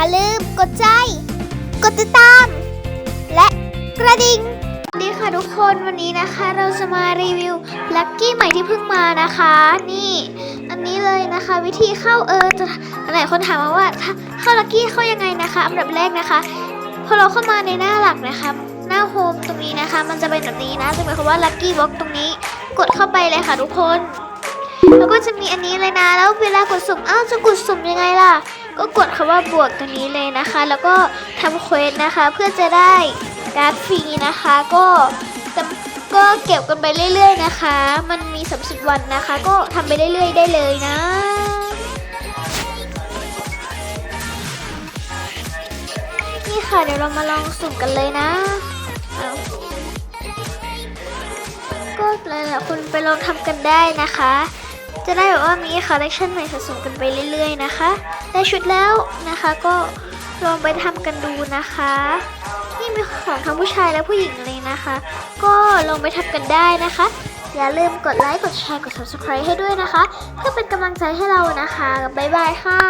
าลืมกดใจ กดติดตาม และกระดิ่งสวัสดีค่ะทุกคนวันนี้นะคะ เราจะมารีวิวลักกี้ใหม่ที่เพิ่งมานะคะ นี่ อันนี้เลยนะคะ วิธีเข้าเออจะหลายคนถามมาว่าเข้าลักกี้เข้ายังไงนะคะอันดับแรกนะคะพอเราเข้ามาในหน้าหลักนะคะ หน้าโฮมตรงนี้นะคะ มันจะเป็นแบบนี้นะจะหมายความว่าลักกี้บล็อกตรงนี้ กดเข้าไปเลยค่ะทุกคนแล้วก็จะมีอันนี้เลยนะ แล้วเวลากดสุ่มอ้าวจะกดสุ่มยังไงล่ะ ก็กดคำว่าบวกตัวนี้เลยนะคะ แล้วก็ทำเควสนะคะ เพื่อจะได้การ์ดฟรีนะคะ ก็ก็เก็บกันไปเรื่อย ๆ นะคะ มันมี30วันนะคะ ก็ทำไปเรื่อย ๆ ได้เลยนะนี่ค่ะเดี๋ยวเรามาลองสุ่มกันเลยนะเอาก็หลายๆคนไปลองทำกันได้นะคะ จะได้แบบว่ามีคอลเลคชันใหม่สะสมกันไปเรื่อยๆนะคะ ได้ชุดแล้วนะคะก็ลองไปทำกันดูนะคะ นี่มีของทั้งผู้ชายและผู้หญิงเลยนะคะ ก็ลองไปทำกันได้นะคะ อย่าลืมกดไลค์กดแชร์กด subscribe ให้ด้วยนะคะ เพื่อเป็นกำลังใจให้เรานะคะบ๊ายบายค่ะ